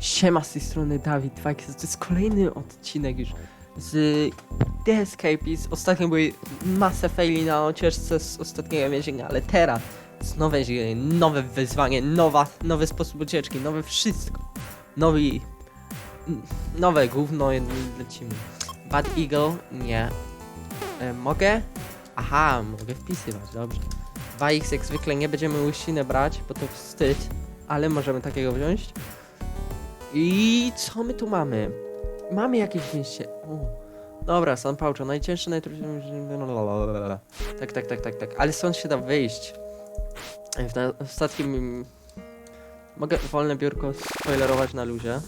Siema z tej strony Dawid Wajks. To jest kolejny odcinek już z The Escapist. Ostatnio były masę faili na ocieczce z ostatniego więzienia, ale teraz jest nowe więzienie, nowe wyzwanie, nowa, nowy sposób ucieczki, nowe wszystko. Nowy... n- Nowe gówno, lecimy. Bad Eagle? Nie. E, mogę? Aha, mogę wpisywać, dobrze. 2x jak zwykle nie będziemy łysinę brać, bo to wstyd, ale możemy takiego wziąć. I co my tu mamy? Mamy jakieś. O. Dobra, San Paucho, najcięższe, najtrudniejsze. Tak, tak, tak, tak, tak. Ale stąd się da wyjść. W na- w ostatnim. mm, Mogę wolne biurko spoilerować na luzie.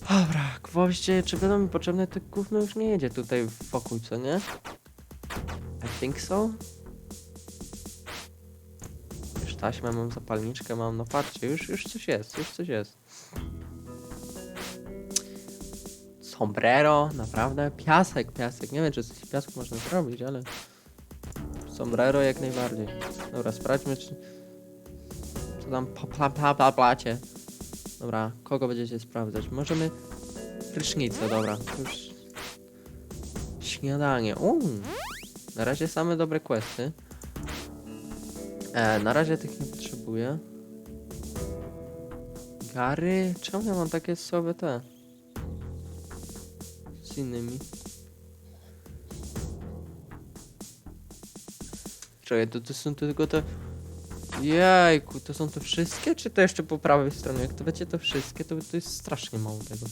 Dobra, gwoździe, czy będą mi potrzebne? To gówno już nie jedzie tutaj wokół, co nie? I think so. Już taśmę mam, zapalniczkę mam, no patrzcie, już, już coś jest, już coś jest. Sombrero, naprawdę? Piasek, piasek. Nie wiem, czy z piasku można zrobić, ale... Sombrero jak najbardziej. Dobra, sprawdźmy, czy... Co tam po pla, pla, pla, placie. Dobra, kogo będziecie sprawdzać? Możemy... Prysznicę, dobra. Już... Śniadanie. Uuu. Na razie same dobre questy. E, na razie tych nie potrzebuję. Gary? Czemu ja mam takie słabe te? Z innymi. Czekaj, to, to są tylko te... Jejku, to są te wszystkie, czy to jeszcze po prawej stronie? Jak to będzie to wszystkie, to, to jest strasznie mało tego.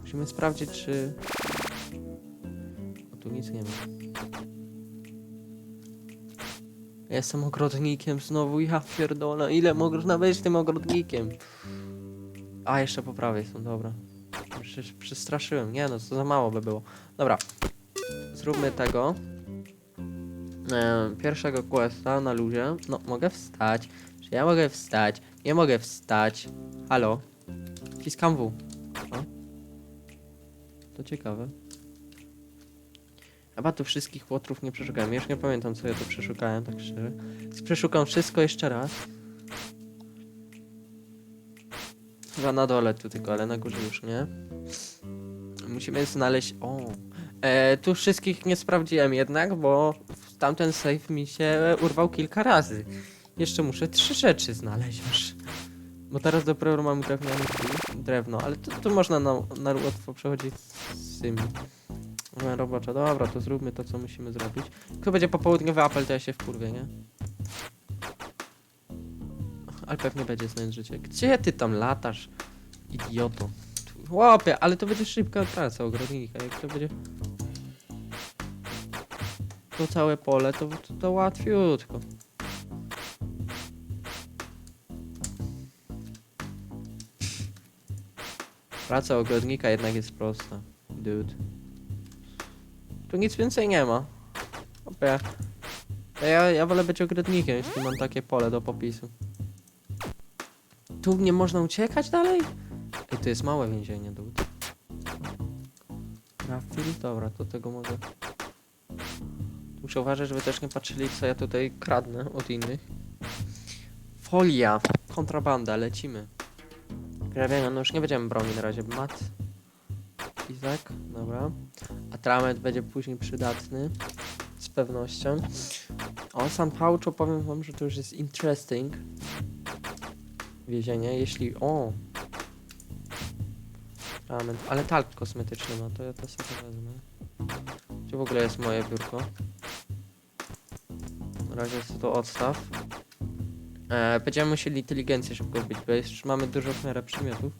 Musimy sprawdzić, czy... O, tu nic nie ma. Ja jestem ogrodnikiem znowu, ja pierdolę, ile można być tym ogrodnikiem? A, jeszcze po prawej są, dobra. Przecież przestraszyłem, nie no, to za mało by było. Dobra, zróbmy tego. E, pierwszego questa na luzie. No, mogę wstać. Czy ja mogę wstać? Nie mogę wstać. Halo? Wciskam W. O. To ciekawe. Chyba tu wszystkich łotrów nie przeszukałem. Już nie pamiętam, co ja tu przeszukałem, tak szczerze. Przeszukam wszystko jeszcze raz. Chyba na dole tu tylko, ale na górze już nie. Musimy znaleźć... O! E, tu wszystkich nie sprawdziłem jednak, bo tamten save mi się urwał kilka razy. Jeszcze muszę trzy rzeczy znaleźć już. Bo teraz dopiero mam drewniany kij, drewno, ale to, to można na, na łatwo przechodzić z tym. Moja robocza, dobra, to zróbmy to, co musimy zrobić. To będzie popołudniowy apel, to ja się wkurwię, nie? Ale pewnie będzie znać życie. Gdzie ty tam latasz, idioto? Łopie, ale to będzie szybka praca ogrodnika, jak to będzie... To całe pole, to, to, to łatwiutko. Praca ogrodnika jednak jest prosta. Dude. Tu nic więcej nie ma. Opie. Ja, ja wolę być ogrodnikiem, jeśli mam takie pole do popisu. Tu nie można uciekać dalej? Ej, to jest małe więzienie, dude. Rafil? Dobra, to tego mogę. Muszę uważać, żeby też nie patrzyli, co ja tutaj kradnę od innych. Folia. Kontrabanda, lecimy. Grabienia, no już nie będziemy broni na razie. Mat. Izak, dobra. Atrament będzie później przydatny. Z pewnością. O, San Paucho powiem wam, że to już jest interesting. Więzienie, jeśli... O! Atrament, ale talk kosmetyczny ma, to ja to sobie wezmę. Gdzie w ogóle jest moje biurko? Na razie to odstaw. E, będziemy musieli inteligencję szybko wbić, bo już mamy dużo w miarę przymiotów.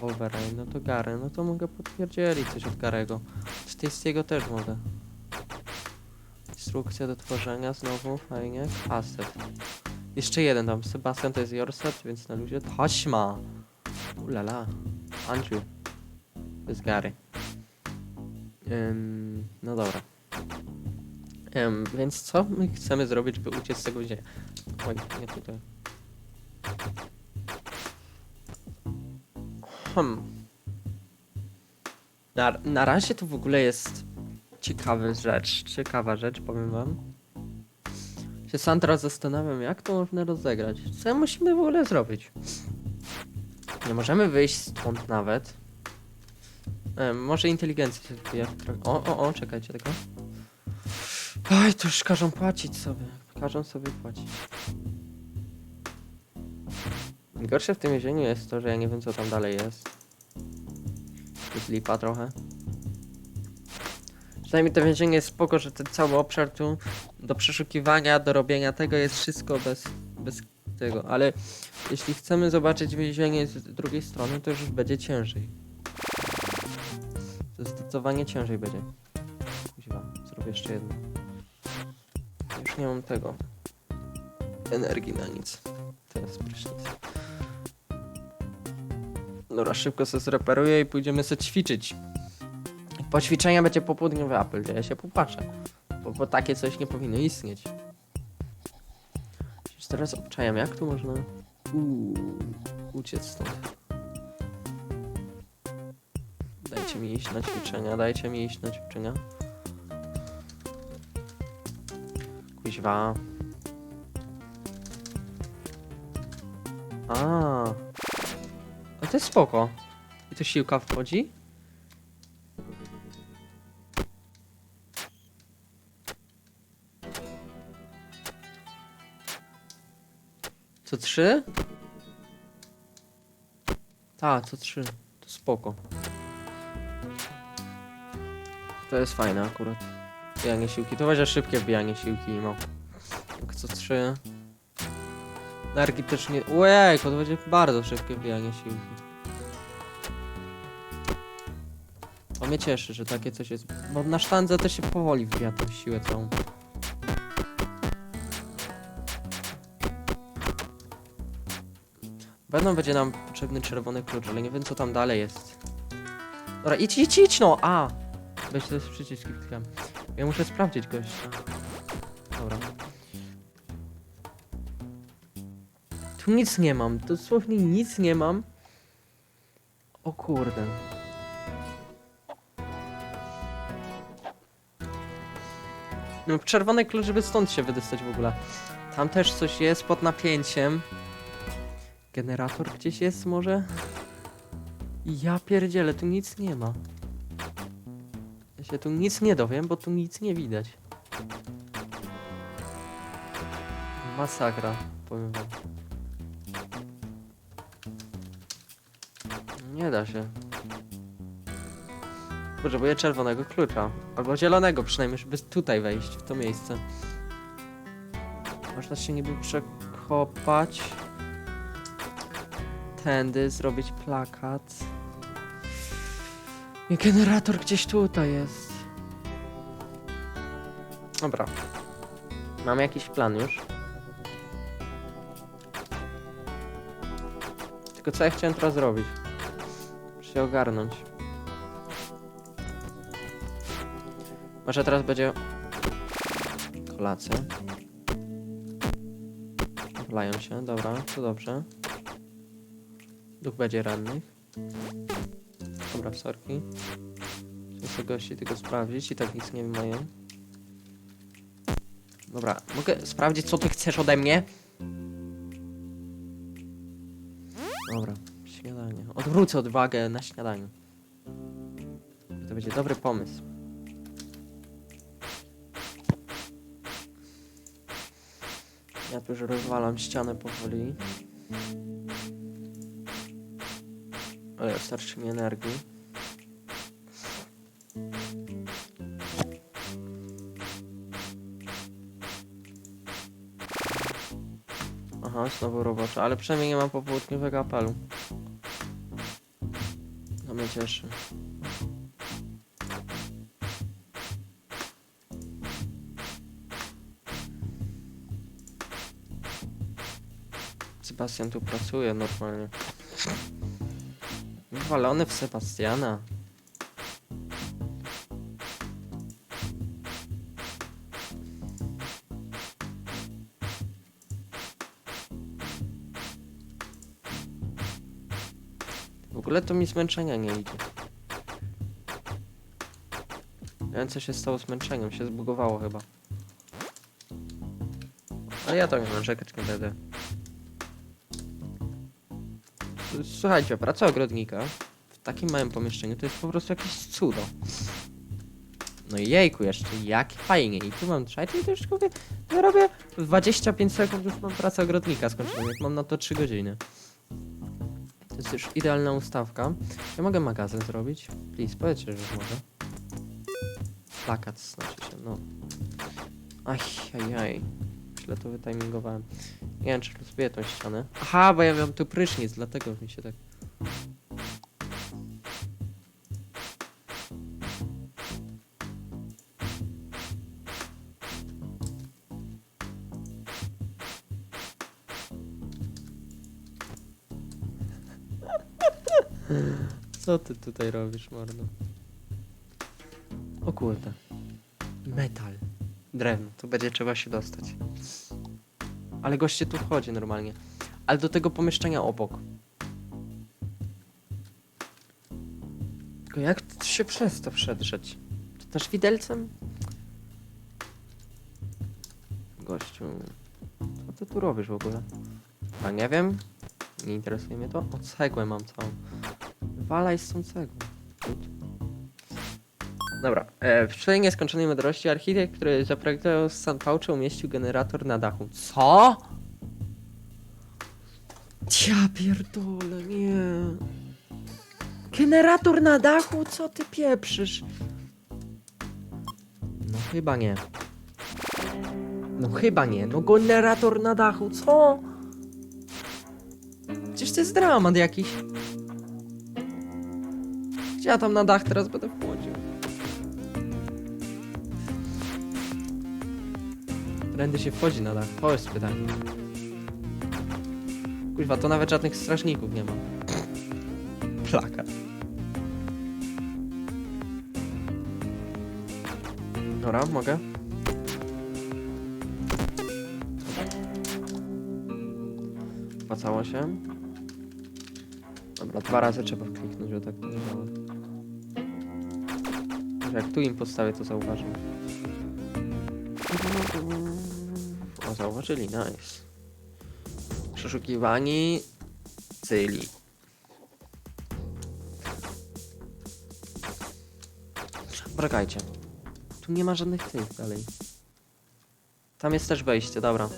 Wolverine, no to Gary, no to mogę potwierdzić coś od Garego. Z Tastiego też mogę. Instrukcja do tworzenia, znowu, fajnie. Asset. Jeszcze jeden tam, Sebastian to jest your set, więc na luzie. Taśma! Ulala. Andrew. To jest Gary. Ym, no dobra. Ym, więc co my chcemy zrobić, żeby uciec z tego więzienia? Oj, nie tutaj. Hmm. Na, na razie to w ogóle jest ciekawa rzecz, ciekawa rzecz, powiem wam. Się teraz zastanawiam, jak to można rozegrać. Co musimy w ogóle zrobić? Nie możemy wyjść stąd nawet. E, może inteligencja się wbija trochę. O, o, o, czekajcie tylko. Oj, to już każą płacić sobie. Każą sobie płacić. Gorsze w tym więzieniu jest to, że ja nie wiem co tam dalej jest. Jest lipa trochę. Przynajmniej to więzienie jest spoko, że ten cały obszar tu do przeszukiwania, do robienia tego jest wszystko bez, bez tego, ale jeśli chcemy zobaczyć więzienie z drugiej strony, to już będzie ciężej. Zdecydowanie ciężej będzie. Kuźwa, zrobię jeszcze jedno. Już nie mam tego. Energii na nic. Teraz prysznic. Dobra, szybko sobie zreparuję i pójdziemy sobie ćwiczyć. Po ćwiczenia będzie popołudniowy apel, ja się popatrzę. Bo, bo takie coś nie powinno istnieć. Już teraz obczajam, jak tu można Uuu, uciec stąd. Dajcie mi iść na ćwiczenia, dajcie mi iść na ćwiczenia. Kuźwa. A. A to jest spoko. I to siłka wchodzi? Co trzy? Tak, co trzy. To spoko. To jest fajne akurat. Wbijanie siłki. To będzie szybkie wbijanie siłki no. Jak co trzy. Energii też nie... Ojej, to będzie bardzo szybkie wbijanie siłki. To mnie cieszy, że takie coś jest. Bo na sztandze też się powoli wbija tą siłę całą. Będą będzie nam potrzebny czerwony klucz, ale nie wiem co tam dalej jest. Dobra, idź, idź, idź no! A! Weź to jest przyciski wklikam. Ja muszę sprawdzić gościa. Dobra. Tu nic nie mam, dosłownie nic nie mam. O kurde. No czerwony klucz, żeby stąd się wydostać w ogóle. Tam też coś jest pod napięciem. Generator gdzieś jest może? Ja pierdzielę, tu nic nie ma. Ja się tu nic nie dowiem, bo tu nic nie widać. Masakra, powiem wam. Nie da się. Potrzebuję czerwonego klucza. Albo zielonego przynajmniej, żeby tutaj wejść, w to miejsce. Można się niby przekopać tędy, zrobić plakat. I generator gdzieś tutaj jest. Dobra. Mam jakiś plan już. Tylko co ja chciałem teraz zrobić? Muszę się ogarnąć. Może teraz będzie kolacja. Wlają się, dobra, to dobrze. Duch będzie rannych. Dobra, sorki. Chcę gości tylko sprawdzić i tak nic nie mają. Dobra, mogę sprawdzić co ty chcesz ode mnie? Dobra, śniadanie. Odwrócę odwagę na śniadaniu. To będzie dobry pomysł. Ja tu już rozwalam ścianę powoli. Ale starczy mi energii. Aha, znowu robocza, ale przynajmniej nie mam popołudniowego apelu. To mnie cieszy. Sebastian tu pracuje normalnie. Wywalony w Sebastiana. W ogóle to mi zmęczenia nie idzie. Nie wiem co się stało z zmęczeniem, się zbugowało chyba. Ale ja tak narzekać nie będę. Słuchajcie, praca ogrodnika w takim małym pomieszczeniu to jest po prostu jakieś cudo. No i jejku jeszcze, jak fajnie. I tu mam trzeci, to już kupię. Ja robię w 25 sekund już mam pracę ogrodnika skończoną, jak mam na to 3 godziny. To jest już idealna ustawka. Ja mogę magazyn zrobić? Please, powiedzcie, że mogę. Plakat znaczy się, no. Aj, aj, aj. Źle to wytimingowałem. Nie wiem, czy rozbiję tą ścianę. Aha, bo ja miałem tu prysznic, dlatego mi się tak... Co ty tutaj robisz, mordo? O kurde. Metal. Drewno, tu będzie trzeba się dostać. Ale goście tu wchodzi normalnie. Ale do tego pomieszczenia obok. Tylko jak t- się przez to przedrzeć? To też widelcem? Gościu. Co ty tu robisz w ogóle? A nie wiem. Nie interesuje mnie to. O cegłę mam całą. Walaj z tą cegłą. Dobra. E, w swojej nieskończonej mądrości architekt, który zaprojektował San Paucze umieścił generator na dachu. Co? Ja pierdolę, nie. Generator na dachu? Co ty pieprzysz? No chyba nie. No chyba nie. No generator na dachu, co? Przecież to jest dramat jakiś. Gdzie ja tam na dach teraz będę wchodził? Prędy się wchodzi na dach. To jest pytanie. Kuźwa, to nawet żadnych strażników nie ma. Plakat. Dobra, mogę. Opłacało się. Dobra, dwa razy trzeba kliknąć, że tak to działa. Jak tu im postawię, to zauważą. O, zauważyli, nice. Przeszukiwani cyli. Brakajcie. Tu nie ma żadnych tych dalej. Tam jest też wejście, dobra.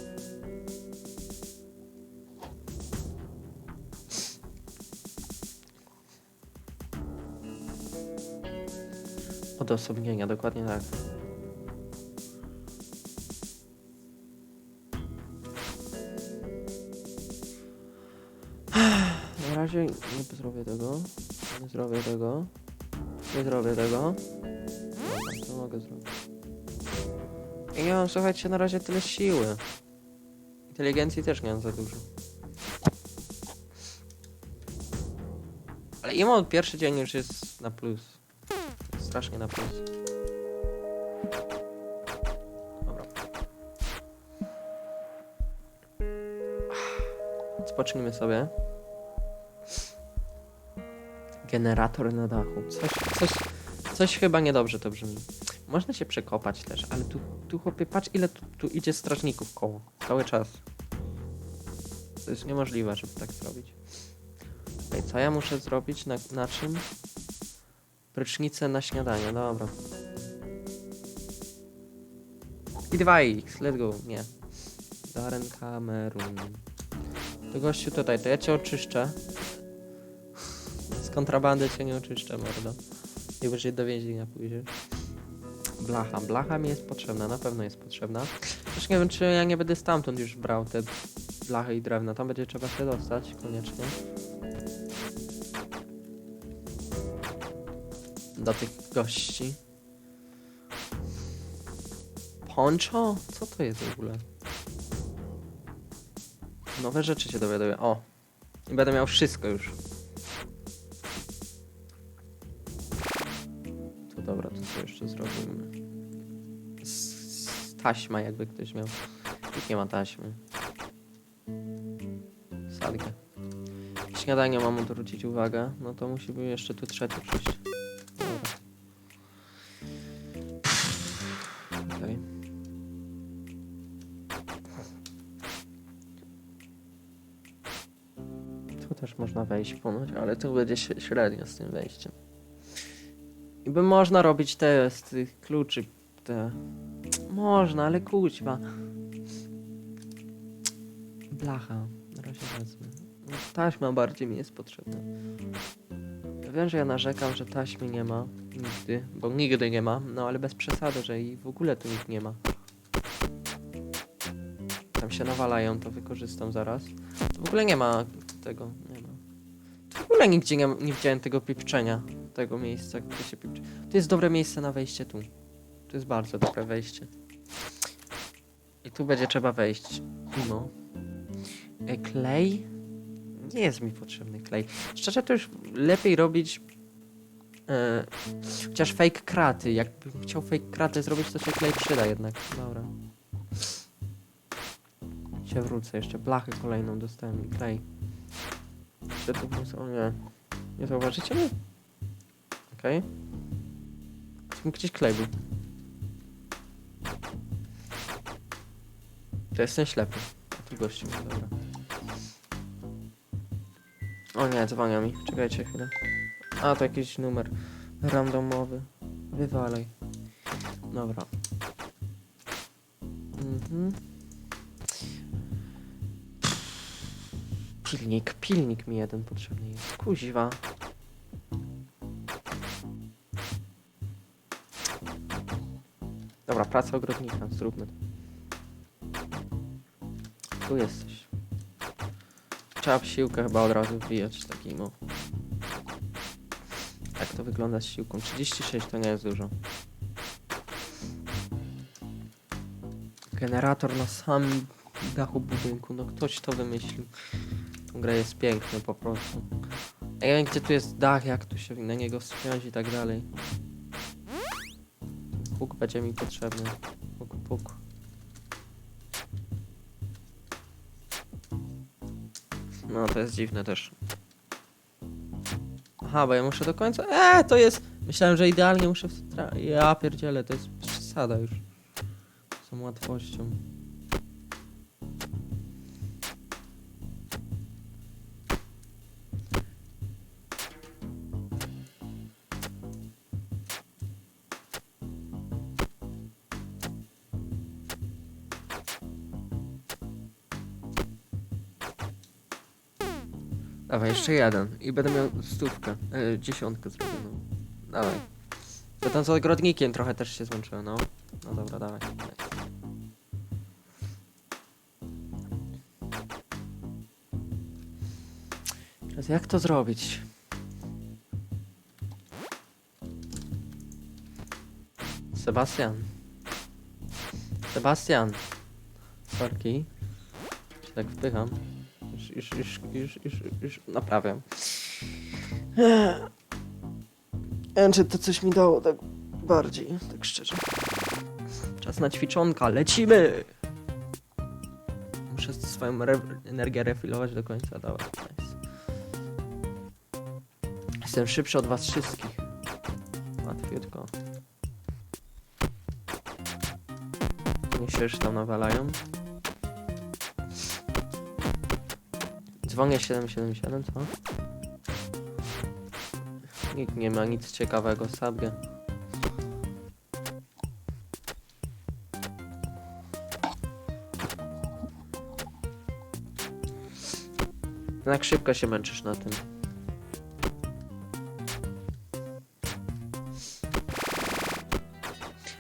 Odosobnienia, dokładnie tak. Na razie nie zrobię tego. Nie zrobię tego. Nie zrobię tego. Co mogę zrobić? I nie mam, słuchajcie, na razie tyle siły. Inteligencji też nie mam za dużo. Ale imo pierwszy dzień już jest na plus. Strasznie na plus. Dobra. Spocznijmy sobie. Generator na dachu. Coś, coś, coś chyba niedobrze to brzmi. Można się przekopać też, ale tu, tu chłopie, patrz ile tu, tu idzie strażników koło. Cały czas. To jest niemożliwe, żeby tak zrobić. Okej, co ja muszę zrobić? Na, na czym? Prysznice na śniadanie, dobra. I 2x, let's go. Nie. Darren Cameron. To gościu tutaj, to ja cię oczyszczę. Z kontrabandy cię nie oczyszczę, mordo. Nie będziesz do więzienia pójdziesz. Blacha, blacha mi jest potrzebna, na pewno jest potrzebna. Też nie wiem, czy ja nie będę stamtąd już brał te blachy i drewna. Tam będzie trzeba się dostać, koniecznie. Do tych gości. Poncho? Co to jest w ogóle? Nowe rzeczy się dowiaduję. O! I będę miał wszystko już. Co jeszcze zrobimy? Taśma, jakby ktoś miał. Nikt nie ma taśmy. Sadkę. Śniadanie mam odwrócić uwagę. No to musi być jeszcze tu trzeci przyjść. Okej. też można wejść ponoć, ale to będzie średnio z tym wejściem. By można robić te z tych kluczy, te... Można, ale kuźwa. Blacha, na razie wezmę. Taśma bardziej mi jest potrzebna. Ja wiem, że ja narzekam, że taśmy nie ma nigdy, bo nigdy nie ma, no ale bez przesady, że i w ogóle tu nikt nie ma. Tam się nawalają, to wykorzystam zaraz. W ogóle nie ma tego, nie ma. W ogóle nigdzie nie, nie widziałem tego pipczenia, tego miejsca, gdzie się pipcze. To jest dobre miejsce na wejście tu. To jest bardzo dobre wejście. I tu będzie trzeba wejść. No. E, klej? Nie jest mi potrzebny klej. Szczerze to już lepiej robić e, chociaż fake kraty. Jakbym chciał fake kraty zrobić, to się klej przyda jednak. Dobra. Się wrócę, jeszcze blachę kolejną dostałem i klej. Jeszcze tu o nie. Nie zauważycie mnie? Okej. Okay. Gdzieś klej był. To jestem ślepy. A tu gościu, dobra. O nie, dzwonia mi. Czekajcie chwilę. A, to jakiś numer randomowy. Wywalej. Dobra. Mhm. Pilnik, pilnik mi jeden potrzebny jest. Kuźwa. Dobra, praca ogrodnika, zróbmy. Tu jesteś. Trzeba w siłkę chyba od razu wbijać takim o. Jak to wygląda z siłką? 36 to nie jest dużo. Generator na samym dachu budynku. No ktoś to wymyślił. Ta gra jest piękna po prostu. Ja wiem gdzie tu jest dach, jak tu się na niego wspiąć i tak dalej. Będzie mi potrzebny. Puk, puk. No to jest dziwne też. Aha, bo ja muszę do końca. Eee, to jest. Myślałem, że idealnie muszę. Wtra... Ja pierdzielę, to jest przesada już. Z tą łatwością. Dawaj, jeszcze jeden. I będę miał stówkę. E, dziesiątkę zrobioną. Dawaj. To tam z ogrodnikiem trochę też się złączyłem, no. No dobra, dawaj. Teraz jak to zrobić? Sebastian. Sebastian. Sorki. Tak wpycham. Już, już, już, już, już, już naprawiam. Czy to coś mi dało tak bardziej, tak szczerze. Czas na ćwiczonka, lecimy! Muszę swoją re energię refilować do końca, dobra, nice. Jestem szybszy od was wszystkich. Łatwiutko. Niech się już tam nawalają. Dzwonię 777, co? Nikt nie ma nic ciekawego sobie. Jak szybko się męczysz na tym.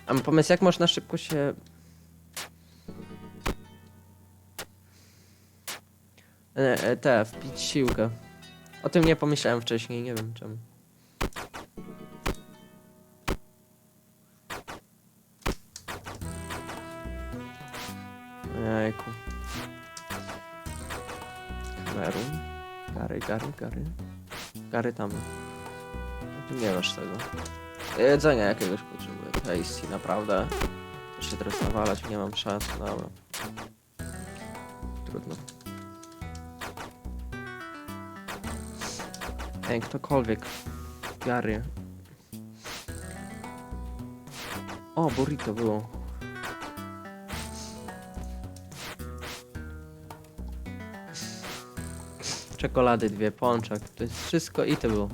A pomysł, jak można szybko się... E, e, te, wpić siłkę. O tym nie pomyślałem wcześniej, nie wiem czemu. Jejku. Kamerum. Gary, gary, gary. Gary tam. Tu nie masz tego. Jedzenia jakiegoś potrzebuję. Tasty, naprawdę. Się teraz nawalać, nie mam czasu, dobra. Trudno. Ej, ktokolwiek. Gary. O, burrito było. Czekolady dwie, pączek. To jest wszystko i to było.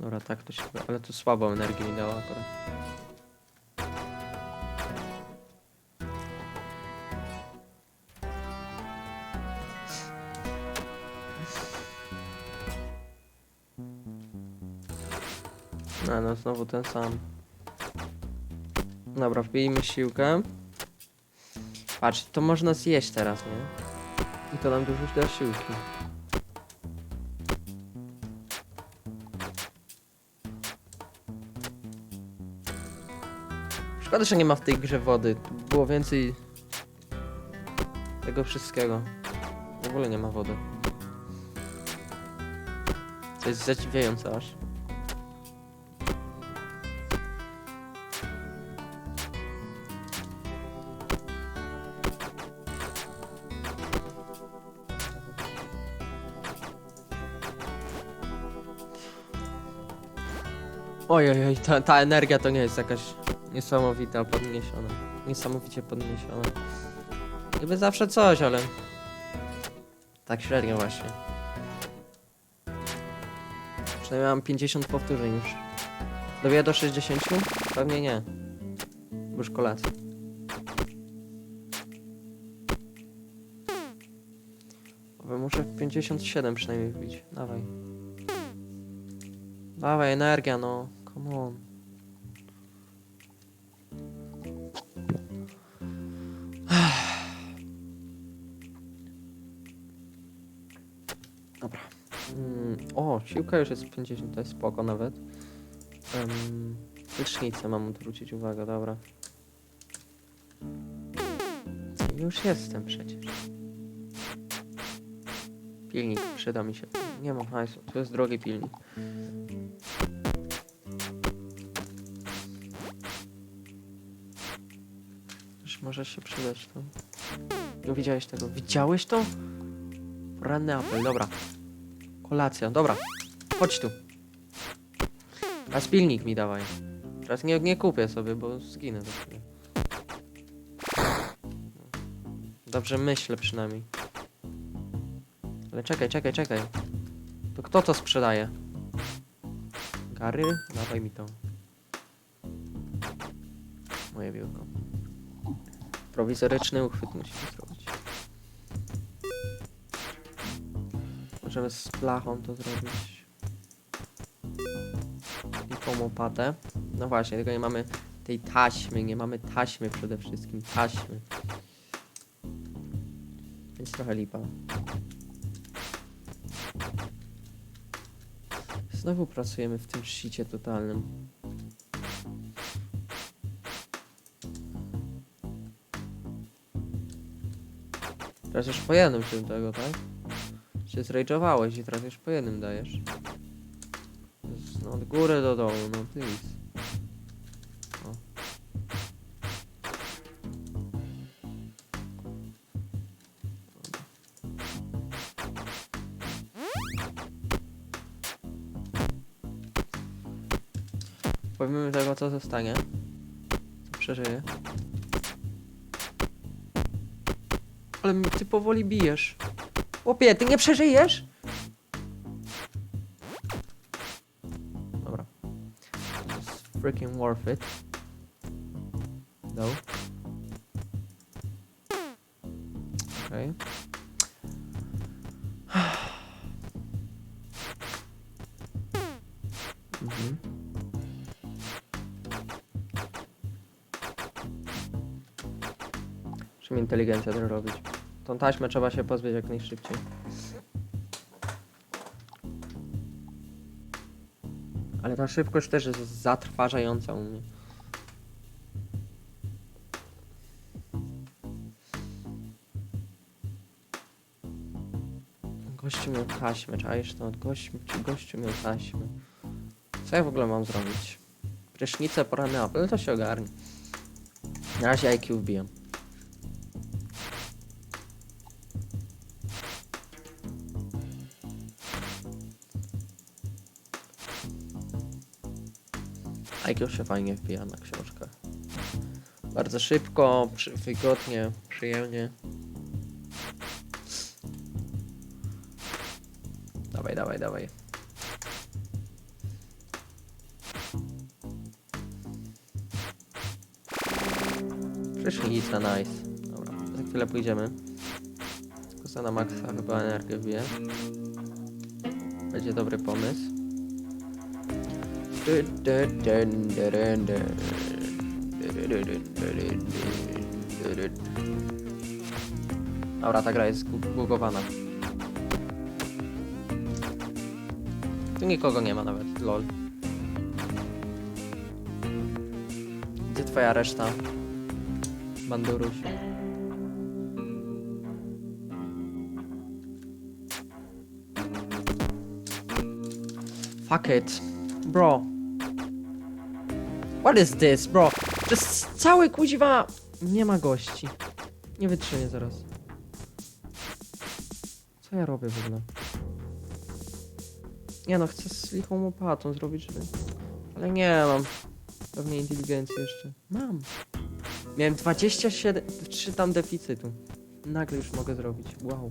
Dobra, tak to się... Ale to słabą energię mi dało akurat. Znowu ten sam. Dobra, wbijmy siłkę. Patrz, to można zjeść teraz, nie? I to nam dużo da siłki. Szkoda, że nie ma w tej grze wody. Tu było więcej tego wszystkiego. W ogóle nie ma wody. To jest zadziwiające aż. Oj, oj, ta, ta energia to nie jest jakaś niesamowita, podniesiona. Niesamowicie podniesiona. Niby zawsze coś, ale... Tak średnio właśnie. Przynajmniej mam 50 powtórzeń już. Dobiję do 60? Pewnie nie. Bo Już kolacja. Muszę w 57 przynajmniej wbić. Dawaj. Dawaj, energia, no. Come on. Dobra. Mm, o, siłka już jest 50, to jest spoko nawet. Um, mam odwrócić uwagę, dobra. Już jestem przecież. Pilnik, przyda mi się. Nie mam hajsu, to jest drogi pilnik. Może się przydać to. Nie widziałeś tego? Widziałeś to? Ranny apel, dobra. Kolacja, dobra. Chodź tu. A spilnik mi dawaj. Teraz nie, nie kupię sobie, bo zginę za chwilę. Dobrze myślę przynajmniej. Ale czekaj, czekaj, czekaj. To kto to sprzedaje? Gary? Dawaj mi to. Moje biurko. Prowizoryczny uchwyt musimy zrobić. Możemy z blachą to zrobić. I pomopatę. No właśnie, tylko nie mamy tej taśmy, nie mamy taśmy przede wszystkim, taśmy. Więc trochę lipa. Znowu pracujemy w tym shicie totalnym. Już po jednym się tego, tak? Się zrage'owałeś i już po jednym dajesz. No od góry do dołu, no please. O. Pomimo tego, co zostanie, co przeżyje. Ale mi ty powoli bijesz. Chłopie, ty nie przeżyjesz? Dobra. It's freaking worth it. Czym inteligencja to robić? Tą taśmę trzeba się pozbyć jak najszybciej. Ale ta szybkość też jest zatrważająca u mnie. Gościu miał taśmę, czaisz to? Gościu, gościu miał taśmę. Co ja w ogóle mam zrobić? Prysznicę, porany apel, to się ogarnie. Na razie IQ wbijam. takiego się fajnie wbija na książkach. Bardzo szybko, przy, wygodnie, przyjemnie. Dawaj, dawaj, dawaj. Prysznica, nice. Dobra, za chwilę pójdziemy. Tylko na maksa chyba energię wbije. Będzie dobry pomysł. Dobra, ta gra jest bugowana. Tu nikogo nie ma nawet, lol. Gdzie twoja reszta? Bandurusi. Fuck it. Bro. What is this, bro? Przez cały kuźwa... Nie ma gości. Nie wytrzymię zaraz. Co ja robię w ogóle? Nie no, chcę z lichą łopatą zrobić, żeby... Ale nie mam. Pewnie inteligencję jeszcze. Mam. Miałem 27... 3 tam deficytu. Nagle już mogę zrobić. Wow.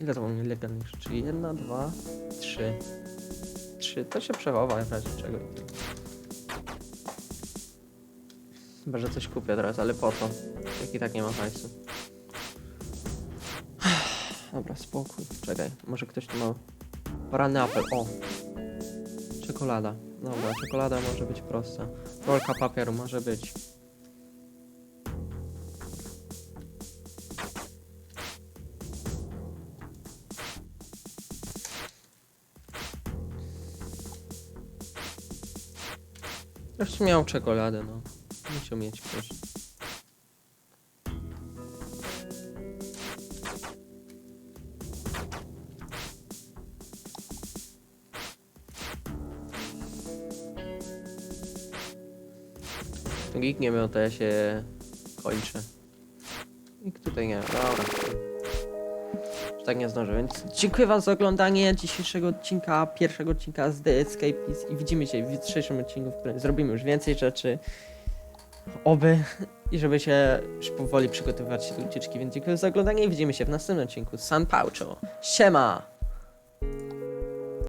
Ile to mam nielegalnych rzeczy? Jedna, dwa, trzy. Trzy. To się przechowa w razie czego. Chyba, że coś kupię teraz, ale po co? Jak i tak nie ma hajsu. Dobra, spokój. Czekaj, może ktoś tu ma... Poranny apel, o! Czekolada. Dobra, czekolada może być prosta. Rolka papieru może być. Już miał czekoladę, no. Musiał mieć ktoś. Nikt nie miał, to ja się kończę. Nikt tutaj nie. Dobra. Już tak nie zdążę, więc dziękuję wam za oglądanie dzisiejszego odcinka, pierwszego odcinka z The Escapist i widzimy się w jutrzejszym odcinku, w którym zrobimy już więcej rzeczy. Oby. I żeby się powoli przygotowywać się do ucieczki, więc dziękuję za oglądanie i widzimy się w następnym odcinku. San Paucho. Siema!